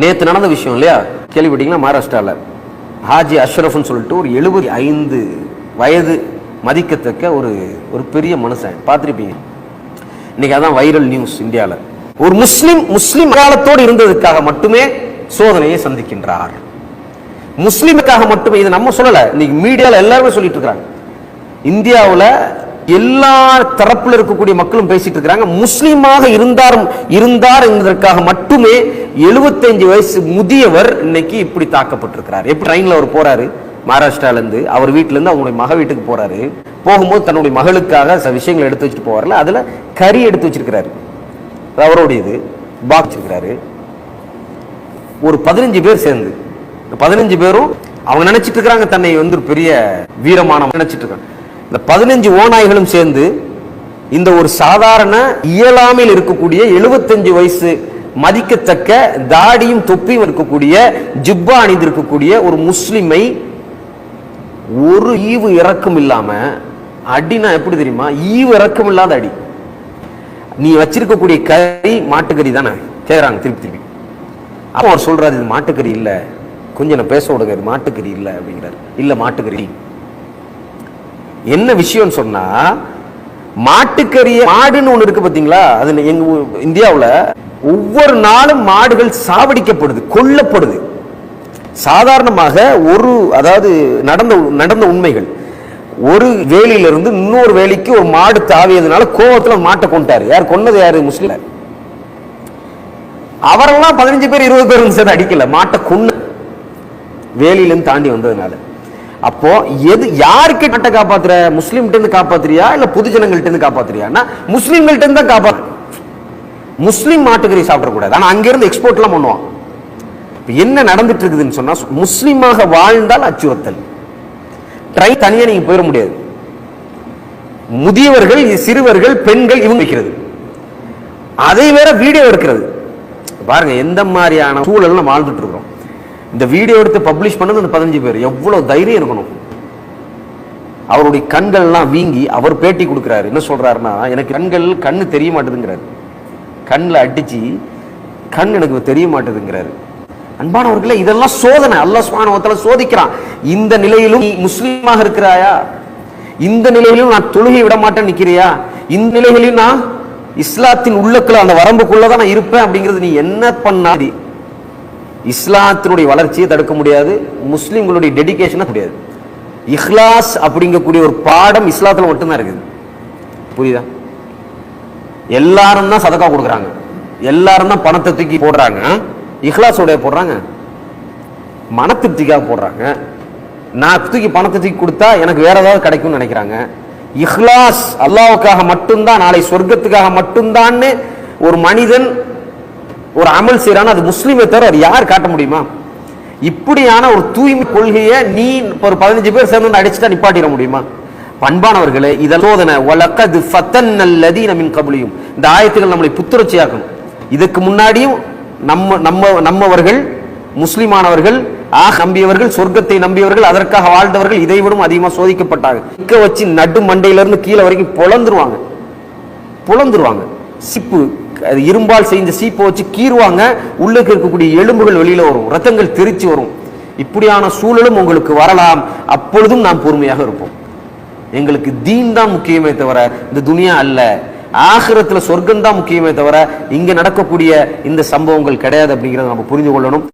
நேற்று நடந்த விஷயம் இல்லையா? கேள்விப்பட்டீங்களா? மகாராஷ்டிராவில் ஹாஜி அஷ்ரஃப்னு சொல்லிட்டு ஒரு எழுபத்தி ஐந்து வயது மதிக்கத்தக்க ஒரு ஒரு பெரிய மனுஷன். பார்த்துருப்பீங்க. இன்னைக்கு அதான் வைரல் நியூஸ் இந்தியாவில் ஒரு முஸ்லீம் முஸ்லீம் காலத்தோடு இருந்ததுக்காக மட்டுமே சோதனையை சந்திக்கின்றார். முஸ்லீமுக்காக மட்டுமே இது நம்ம சொல்லலை. இன்னைக்கு மீடியாவில் எல்லாருமே சொல்லிட்டு இருக்கிறாங்க. இந்தியாவில் எல்லா தரப்புல இருக்கக்கூடிய மக்களும் பேசிட்டு இருக்காங்க முஸ்லீமாக இருந்தார் இருந்தார் என்பதற்காக மட்டுமே 75 வயசு முதியவர் இன்னைக்கு இப்படி தாக்கப்பட்டிருக்கிறார். எப்படி ட்ரெயின்ல அவர் போறாரு? மகாராஷ்டிரால இருந்து அவர் வீட்டுல இருந்து அவங்களுடைய மக வீட்டுக்கு போறாரு. போகும்போது தன்னுடைய மகளுக்காக சில விஷயங்களை எடுத்து வச்சுட்டு போவார்ல அதுல கறி எடுத்து வச்சிருக்கிறாரு. அவருடையது. பாக்ஸ் ஒரு பதினஞ்சு பேர் சேர்ந்து. இந்த பதினஞ்சு பேரும் அவங்க நினைச்சிட்டு இருக்கிறாங்க தன்னை வந்து பெரிய வீரமான நினைச்சிட்டு இருக்காங்க. இந்த பதினஞ்சு ஓநாய்களும் சேர்ந்து இந்த ஒரு சாதாரண இயலாமையில் இருக்கக்கூடிய 75 வயசு மதிக்கத்தக்க தாடியும் தொப்பியும் இருக்கக்கூடிய ஜிப்பா அணிந்திருக்கக்கூடிய ஒரு முஸ்லிமை ஒரு ஈவு இறக்கம் இல்லாம அடினா எப்படி தெரியுமா? ஈவு இறக்கம் இல்லாத அடி. நீ வச்சிருக்கக்கூடிய கறி மாட்டுக்கறி தானே? கேக்குறாங்க திருப்பி திருப்பி. அப்போ அவர் சொல்றாரு இது மாட்டுக்கறி இல்ல. கொஞ்சம் நான் பேச விடுங்க இது மாட்டுக்கறி இல்ல அப்படிங்கிறாரு. இல்ல மாட்டுக்கறி. என்ன விஷயம்னு சொன்னா மாட்டுக்கறி மாடுன்னு ஒண்ணு இருக்கு பாத்தீங்களா? அது எங்க இந்தியாவில் ஒவ்வொரு நாளும் மாடுகள் சாவடிக்கப்படுது கொல்லப்படுது. சாதாரணமாக ஒரு அதாவது நடந்த நடந்த உண்மைகள். ஒரு வேலியிலிருந்து இன்னொரு வேலிக்கு ஒரு மாடு தாவியதுனால கோவத்தில் மாட்டை கொண்டாரு யார் கொன்னது யாரு? முஸ்லிம் அவரெல்லாம் பதினஞ்சு பேர் இருபது பேர் சார் அடிக்கல. மாட்டை கொன்ன வேலியிலேருந்து தாண்டி வந்ததுனால. அப்போ எது யாருக்கு நாட்டை காப்பாத்துற? முஸ்லீம்கிட்ட இருந்து காப்பாத்துறியா? இல்ல பொதுஜனங்கள்ட்ட இருந்து காப்பாத்துறியான்னா முஸ்லீம்கள்ட்ட இருந்து தான் காப்பாத்து முஸ்லீம் மாட்டுக்கறி சாப்பிடக்கூடாது. ஆனா அங்கிருந்து எக்ஸ்போர்ட்லாம் எக்ஸ்போர்ட் எல்லாம் பண்ணுவான். இப்போ என்ன நடந்துட்டு இருக்குதுன்னு சொன்னா முஸ்லீமாக வாழ்ந்தால் அச்சுறுத்தல். ட்ரை தனியா நீங்க போயிட முடியாது. முதியவர்கள் சிறுவர்கள் பெண்கள் இவங்க வைக்கிறது. அதை வேற வீடியோ எடுக்கிறது. பாருங்க எந்த மாதிரியான சூழல் வாழ்ந்துட்டு இருக்கிறோம் இந்த வீடியோ எடுத்து பப்ளிஷ் பண்ணது அந்த பதினஞ்சு பேர். எவ்வளோ தைரியம் இருக்கணும்? அவருடைய கண்கள்லாம் வீங்கி அவர் பேட்டி கொடுக்குறாரு. என்ன சொல்றாருன்னா எனக்கு கண்கள் கண்ணு தெரிய மாட்டேதுங்கிறாரு. கண்ணில் அடிச்சு கண் எனக்கு தெரிய மாட்டேதுங்கிறாரு. அன்பானவர்களே இதெல்லாம் சோதனை. அல்ல சுப்ஹானஹு சோதிக்கிறான். இந்த நிலையிலும் நீ முஸ்லீமாக இருக்கிறாயா? இந்த நிலையிலும் நான் தொழுகை விட மாட்டேன் நிற்கிறியா இந்த நிலையிலும் நான் இஸ்லாத்தின் உள்ளக்குள்ள அந்த வரம்புக்குள்ளதான் நான் இருப்பேன் அப்படிங்கிறது நீ என்ன பண்ணாதி. இஸ்லாத்தினுடைய வளர்ச்சியை தடுக்க முடியாது முஸ்லீம்களுடைய டெடிகேஷனை முடியாது இஹ்லாஸ் அப்படிங்கக்கூடிய ஒரு பாடம் இஸ்லாத்தில் மட்டும்தான் இருக்குது. புரியுதா? எல்லாரும் தான் சதக்கா கொடுக்குறாங்க. எல்லாரும் தான் பணத்தை தூக்கி போடுறாங்க. இஹ்லாஸோடைய போடுறாங்க. மன திருப்திக்காக போடுறாங்க. நான் தூக்கி பணத்தை தூக்கி கொடுத்தா எனக்கு வேற ஏதாவது கிடைக்கும்னு நினைக்கிறாங்க. இஹ்லாஸ் அல்லாவுக்காக மட்டும்தான் நாளை சொர்க்கத்துக்காக மட்டும்தான்னு ஒரு மனிதன் ஒரு அமல் செய்யறான் அது முஸ்லீமை தவிர அது யார் காட்ட முடியுமா? இப்படியான ஒரு தூய்மை கொள்கையை நீ ஒரு பதினஞ்சு பேர் சேர்ந்து அடிச்சுட்டா நிப்பாட்டிட முடியுமா? பண்பானவர்களே இதெல்லாம் சோதனை வலக்கது ஃபத்தன் லதீன மின் கபலியும். இந்த ஆயத்துகள் நம்மளை புத்துணர்ச்சியாக்கணும். இதுக்கு முன்னாடியும் நம்ம நம்ம நம்மவர்கள் முஸ்லிமானவர்கள் ஆ நம்பியவர்கள் சொர்க்கத்தை நம்பியவர்கள் அதற்காக வாழ்ந்தவர்கள் இதைவிடும் அதிகமாக சோதிக்கப்பட்டாங்க. இக்க வச்சு நடு மண்டையிலிருந்து கீழே வரைக்கும் பொழந்துருவாங்க புலந்துருவாங்க. சிப்பு அது இரும்பால் செஞ்ச சீப்பை வச்சு கீறுவாங்க. உள்ளுக்கு இருக்கக்கூடிய எலும்புகள் வெளியில வரும். ரத்தங்கள் தெரிச்சு வரும். இப்படியான சூழலும் உங்களுக்கு வரலாம். அப்பொழுதும் நாம் பொறுமையாக இருப்போம். எங்களுக்கு தீன் தான் முக்கியமே தவிர இந்த துனியா அல்ல. ஆகிரத்தில் சொர்க்கம் தான் முக்கியமே தவிர இங்க நடக்கக்கூடிய இந்த சம்பவங்கள் கிடையாது அப்படிங்கிறத நம்ம புரிந்து கொள்ளணும்.